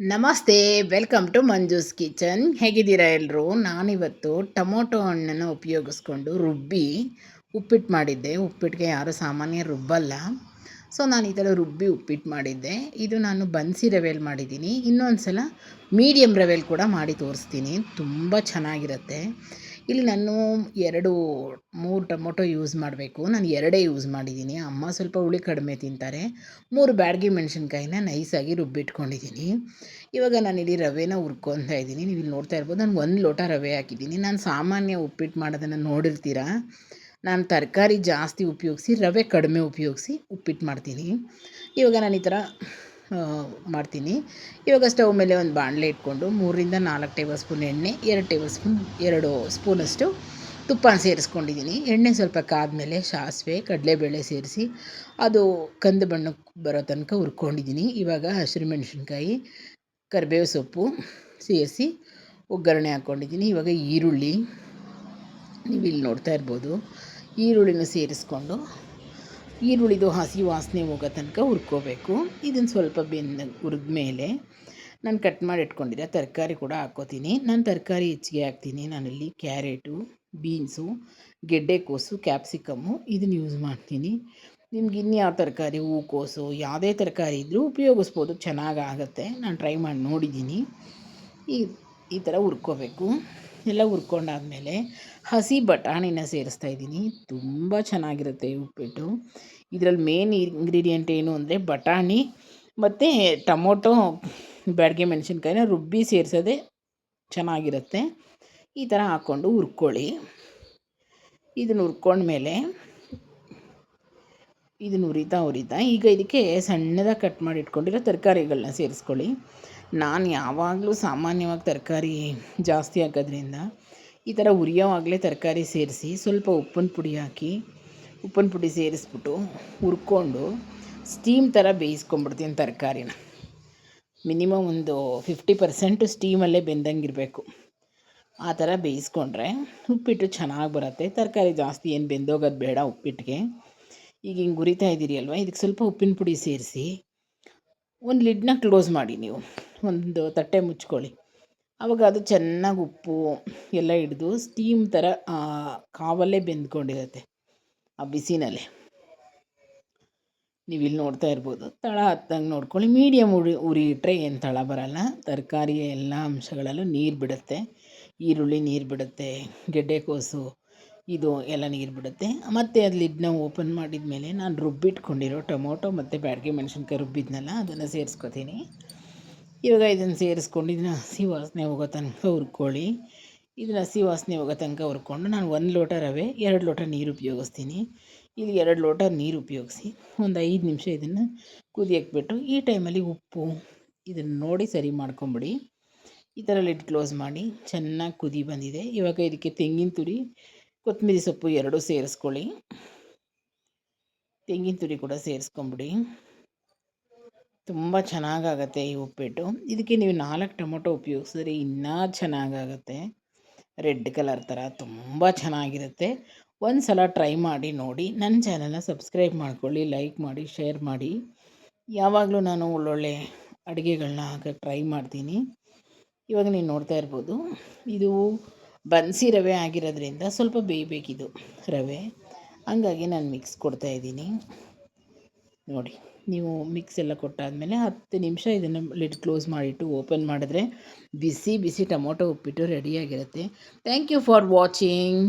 ನಮಸ್ತೆ, welcome to Manju's kitchen. ಹೇಗಿದ್ದೀರಾ ಎಲ್ಲರೂ ನಾನಿವತ್ತು ಟೊಮೊಟೊ ಹಣ್ಣನ್ನು ಉಪಯೋಗಿಸ್ಕೊಂಡು ರುಬ್ಬಿ ಉಪ್ಪಿಟ್ಟು ಮಾಡಿದ್ದೆ. ಉಪ್ಪಿಟ್ಟಿಗೆ ಯಾರೂ ಸಾಮಾನ್ಯ ರುಬ್ಬಲ್ಲ. ಸೊ, ನಾನು ಈ ಥರ ರುಬ್ಬಿ ಉಪ್ಪಿಟ್ಟು ಮಾಡಿದ್ದೆ. ಇದು ನಾನು ಬನ್ಸಿ ರವೆಯಲ್ಲಿ ಮಾಡಿದ್ದೀನಿ. ಇನ್ನೊಂದು ಸಲ ಮೀಡಿಯಮ್ ರವೆಯಲ್ಲಿ ಕೂಡ ಮಾಡಿ ತೋರಿಸ್ತೀನಿ. ತುಂಬ ಚೆನ್ನಾಗಿರುತ್ತೆ. ಇಲ್ಲಿ ನಾನು ಎರಡು ಮೂರು ಟೊಮೊಟೊ ಯೂಸ್ ಮಾಡಬೇಕು. ನಾನು ಎರಡೇ ಯೂಸ್ ಮಾಡಿದ್ದೀನಿ. ಅಮ್ಮ ಸ್ವಲ್ಪ ಹುಳಿ ಕಡಿಮೆ ತಿಂತಾರೆ. ಮೂರು ಬ್ಯಾಡಗಿ ಮೆಣಸಿನ್ಕಾಯಿನ ನೈಸಾಗಿ ರುಬ್ಬಿಟ್ಕೊಂಡಿದ್ದೀನಿ. ಇವಾಗ ಇಲ್ಲಿ ರವೆನ ಹುರ್ಕೊತಾ ಇದ್ದೀನಿ. ನೀವು ಇಲ್ಲಿ ನೋಡ್ತಾ ಇರ್ಬೋದು ನಾನು ಒಂದು ಲೋಟ ರವೆ ಹಾಕಿದ್ದೀನಿ. ನಾನು ಸಾಮಾನ್ಯ ಉಪ್ಪಿಟ್ಟು ಮಾಡೋದನ್ನು ನೋಡಿರ್ತೀರ? ನಾನು ತರಕಾರಿ ಜಾಸ್ತಿ ಉಪಯೋಗಿಸಿ, ರವೆ ಕಡಿಮೆ ಉಪಯೋಗಿಸಿ ಉಪ್ಪಿಟ್ಟು ಮಾಡ್ತೀನಿ. ಇವಾಗ ನಾನು ಈ ಥರ ಮಾಡ್ತೀನಿ. ಇವಾಗ ಸ್ಟವ್ ಮೇಲೆ ಒಂದು ಬಾಣಲೆ ಇಟ್ಕೊಂಡು ಮೂರಿಂದ ನಾಲ್ಕು ಟೇಬಲ್ ಸ್ಪೂನ್ ಎಣ್ಣೆ, ಎರಡು ಟೇಬಲ್ ಸ್ಪೂನ್, ಎರಡು ಸ್ಪೂನಷ್ಟು ತುಪ್ಪ ಸೇರಿಸ್ಕೊಂಡಿದ್ದೀನಿ. ಎಣ್ಣೆ ಸ್ವಲ್ಪ ಕಾದ್ಮೇಲೆ ಸಾಸಿವೆ, ಕಡಲೆಬೇಳೆ ಸೇರಿಸಿ ಅದು ಕಂದು ಬಣ್ಣಕ್ಕೆ ಬರೋ ತನಕ ಹುರ್ಕೊಂಡಿದ್ದೀನಿ. ಇವಾಗ ಹಸಿರು ಮೆಣಸಿನ್ಕಾಯಿ, ಕರಿಬೇವು ಸೊಪ್ಪು ಸೇರಿಸಿ ಒಗ್ಗರಣೆ ಹಾಕ್ಕೊಂಡಿದ್ದೀನಿ. ಇವಾಗ ಈರುಳ್ಳಿ ನೀವು ಇಲ್ಲಿ ನೋಡ್ತಾ ಇರ್ಬೋದು. ಈರುಳ್ಳಿನ ಸೇರಿಸ್ಕೊಂಡು ಈರುಳ್ಳಿದು ಹಸಿ ವಾಸನೆ ಹೋಗೋ ತನಕ ಹುರ್ಕೋಬೇಕು. ಇದನ್ನು ಸ್ವಲ್ಪ ಬೆಂದ ಹುರಿದ ಮೇಲೆ ನಾನು ಕಟ್ ಮಾಡಿ ಇಟ್ಕೊಂಡಿದ್ದೆ. ತರಕಾರಿ ಕೂಡ ಹಾಕೋತೀನಿ ನಾನು ತರಕಾರಿ ಹೆಚ್ಚಿಗೆ ಹಾಕ್ತೀನಿ. ನಾನಲ್ಲಿ ಕ್ಯಾರೆಟು, ಬೀನ್ಸು ಗೆಡ್ಡೆಕೋಸು ಕ್ಯಾಪ್ಸಿಕಮ್ಮು ಇದನ್ನು ಯೂಸ್ ಮಾಡ್ತೀನಿ. ನಿಮ್ಗೆ ಇನ್ಯಾವ ತರಕಾರಿ ಹೂಕೋಸು ಯಾವುದೇ ತರಕಾರಿ ಇದ್ದರೂ ಉಪಯೋಗಿಸ್ಬೋದು. ಚೆನ್ನಾಗಿ ಆಗುತ್ತೆ. ನಾನು ಟ್ರೈ ಮಾಡಿ ನೋಡಿದ್ದೀನಿ. ಈ ಈ ಥರ ಹುರ್ಕೋಬೇಕು. ಎಲ್ಲ ಹುರ್ಕೊಂಡಾದಮೇಲೆ ಹಸಿ ಬಟಾಣಿನ ಸೇರಿಸ್ತಾ ಇದ್ದೀನಿ. ತುಂಬ ಚೆನ್ನಾಗಿರುತ್ತೆ ಉಪ್ಪಿಟ್ಟು. ಇದರಲ್ಲಿ ಮೇನ್ ಇಂಗ್ರೀಡಿಯೆಂಟ್ ಏನು ಅಂದರೆ ಬಟಾಣಿ ಮತ್ತು ಟೊಮೊಟೊ, ಬ್ಯಾಡಿಗೆ ಮೆಣಸಿನ್ಕಾಯಿನ ರುಬ್ಬಿ ಸೇರಿಸೋದೇ ಚೆನ್ನಾಗಿರುತ್ತೆ. ಈ ಥರ ಹಾಕ್ಕೊಂಡು ಹುರ್ಕೊಳ್ಳಿ. ಇದನ್ನು ಹುರ್ಕೊಂಡ್ಮೇಲೆ ಇದನ್ನು ಉರಿತಾ ಉರಿತಾ ಈಗ ಇದಕ್ಕೆ ಸಣ್ಣದಾಗಿ ಕಟ್ ಮಾಡಿ ಇಟ್ಕೊಂಡಿರೋ ತರಕಾರಿಗಳನ್ನ ಸೇರಿಸ್ಕೊಳ್ಳಿ. ನಾನು ಯಾವಾಗಲೂ ಸಾಮಾನ್ಯವಾಗಿ ತರಕಾರಿ ಜಾಸ್ತಿ ಹಾಕೋದ್ರಿಂದ ಈ ಥರ ಉರಿಯೋವಾಗಲೇ ತರಕಾರಿ ಸೇರಿಸಿ ಸ್ವಲ್ಪ ಉಪ್ಪಿನ ಪುಡಿ ಹಾಕಿ, ಉಪ್ಪಿನ ಪುಡಿ ಸೇರಿಸ್ಬಿಟ್ಟು ಹುರ್ಕೊಂಡು ಸ್ಟೀಮ್ ಥರ ಬೇಯಿಸ್ಕೊಂಬಿಡ್ತೀನಿ ತರಕಾರಿನ. ಮಿನಿಮಮ್ ಒಂದು ಫಿಫ್ಟಿ ಪರ್ಸೆಂಟು ಸ್ಟೀಮಲ್ಲೇ ಬೆಂದಂಗಿರಬೇಕು. ಆ ಥರ ಬೇಯಿಸ್ಕೊಂಡ್ರೆ ಉಪ್ಪಿಟ್ಟು ಚೆನ್ನಾಗಿ ಬರುತ್ತೆ. ತರಕಾರಿ ಜಾಸ್ತಿ ಏನು ಬೆಂದೋಗೋದು ಬೇಡ ಉಪ್ಪಿಟ್ಟಿಗೆ. ಈಗ ಹಿಂಗೆ ಗುರಿತಾ ಇದ್ದೀರಿ ಅಲ್ವಾ? ಇದಕ್ಕೆ ಸ್ವಲ್ಪ ಉಪ್ಪಿನ ಪುಡಿ ಸೇರಿಸಿ ಒಂದು ಲಿಡ್ನ ಕ್ಲೋಸ್ ಮಾಡಿ ನೀವು. ಒಂದು ತಟ್ಟೆ ಮುಚ್ಕೊಳ್ಳಿ. ಆವಾಗ ಅದು ಚೆನ್ನಾಗಿ ಉಪ್ಪು ಎಲ್ಲ ಹಿಡಿದು ಸ್ಟೀಮ್ ಥರ ಕಾವಲ್ಲೇ ಬೆಂದ್ಕೊಂಡಿರುತ್ತೆ ಆ ಬಿಸಿನಲ್ಲೇ. ನೀವು ಇಲ್ಲಿ ನೋಡ್ತಾ ಇರ್ಬೋದು. ತಳ ಹತ್ತಂಗೆ ನೋಡ್ಕೊಳ್ಳಿ. ಮೀಡಿಯಮ್ ಉರಿ ಉರಿ ಇಟ್ಟರೆ ಏನು ತಳ ಬರಲ್ಲ. ತರಕಾರಿ ಎಲ್ಲ ಅಂಶಗಳಲ್ಲೂ ನೀರು ಬಿಡುತ್ತೆ. ಈರುಳ್ಳಿ ನೀರು ಬಿಡುತ್ತೆ ಗೆಡ್ಡೆಕೋಸು ಇದು ಎಲ್ಲ ನೀರು ಬಿಡುತ್ತೆ. ಮತ್ತು ಅದು ಲಿಡ್ನ ಓಪನ್ ಮಾಡಿದ ಮೇಲೆ ನಾನು ರುಬ್ಬಿಟ್ಕೊಂಡಿರೋ ಟೊಮೊಟೊ ಮತ್ತು ಬ್ಯಾಡ್ಗೆ ಮೆಣಸಿನ್ಕಾಯಿ ರುಬ್ಬಿದ್ನಲ್ಲ, ಅದನ್ನು ಸೇರಿಸ್ಕೊತೀನಿ. ಇವಾಗ ಇದನ್ನು ಸೇರಿಸ್ಕೊಂಡು ಇದನ್ನ ಹಸಿ ವಾಸನೆ ಹೋಗೋ ತನಕ ಹುರ್ಕೊಳ್ಳಿ. ಇದನ್ನ ಹಸಿ ವಾಸನೆ ಹೋಗೋ ತನಕ ಹುರ್ಕೊಂಡು ನಾನು ಒಂದು ಲೋಟ ರವೆ, ಎರಡು ಲೋಟ ನೀರು ಉಪಯೋಗಿಸ್ತೀನಿ. ಇಲ್ಲಿ ಎರಡು ಲೋಟ ನೀರು ಉಪಯೋಗಿಸಿ ಒಂದು ಐದು ನಿಮಿಷ ಇದನ್ನು ಕುದಿಯಕ್ಕೆ ಬಿಟ್ಟು ಈ ಟೈಮಲ್ಲಿ ಉಪ್ಪು ಇದನ್ನು ನೋಡಿ ಸರಿ ಮಾಡ್ಕೊಂಬಿಡಿ. ಈ ಥರ ಲಿಡ್ ಕ್ಲೋಸ್ ಮಾಡಿ ಚೆನ್ನಾಗಿ ಕುದಿ ಬಂದಿದೆ. ಇವಾಗ ಇದಕ್ಕೆ ತೆಂಗಿನ ತುರಿ ಕೊತ್ತಂಬರಿ ಸೊಪ್ಪು ಎರಡೂ ಸೇರಿಸ್ಕೊಳ್ಳಿ. ತೆಂಗಿನ ತುರಿ ಕೂಡ ಸೇರಿಸ್ಕೊಂಬಿಡಿ. ತುಂಬ ಚೆನ್ನಾಗಾಗತ್ತೆ ಈ ಉಪ್ಪಿಟ್ಟು. ಇದಕ್ಕೆ ನೀವು ನಾಲ್ಕು ಟೊಮೊಟೊ ಉಪಯೋಗಿಸಿದ್ರೆ ಇನ್ನೂ ಚೆನ್ನಾಗಾಗತ್ತೆ. ರೆಡ್ ಕಲರ್ ಥರ ತುಂಬ ಚೆನ್ನಾಗಿರುತ್ತೆ. ಒಂದು ಸಲ ಟ್ರೈ ಮಾಡಿ ನೋಡಿ. ನನ್ನ ಚಾನಲ್ನ ಸಬ್ಸ್ಕ್ರೈಬ್ ಮಾಡ್ಕೊಳ್ಳಿ, ಲೈಕ್ ಮಾಡಿ, ಶೇರ್ ಮಾಡಿ. ಯಾವಾಗಲೂ ನಾನು ಒಳ್ಳೊಳ್ಳೆ ಅಡುಗೆಗಳನ್ನ ಹಾಕಕ್ಕೆ ಟ್ರೈ ಮಾಡ್ತೀನಿ. ಇವಾಗ ನೀವು ನೋಡ್ತಾ ಇರ್ಬೋದು, ಇದು ಬನ್ಸಿ ರವೆ ಆಗಿರೋದ್ರಿಂದ ಸ್ವಲ್ಪ ಬೇಯಬೇಕಿದು ರವೆ. ಹಂಗಾಗಿ ನಾನು ಮಿಕ್ಸ್ ಕೊಡ್ತಾಯಿದ್ದೀನಿ ನೋಡಿ, ನೀವು ಮಿಕ್ಸ್ ಎಲ್ಲ ಕೊಟ್ಟಾದಮೇಲೆ ಹತ್ತು ನಿಮಿಷ ಇದನ್ನು ಲಿಡ್ ಕ್ಲೋಸ್ ಮಾಡಿಟ್ಟು ಓಪನ್ ಮಾಡಿದ್ರೆ ಬಿಸಿ ಬಿಸಿ ಟೊಮೊಟೊ ಉಪ್ಪಿಟ್ಟು ರೆಡಿಯಾಗಿರುತ್ತೆ ಥ್ಯಾಂಕ್ ಯು ಫಾರ್ ವಾಚಿಂಗ್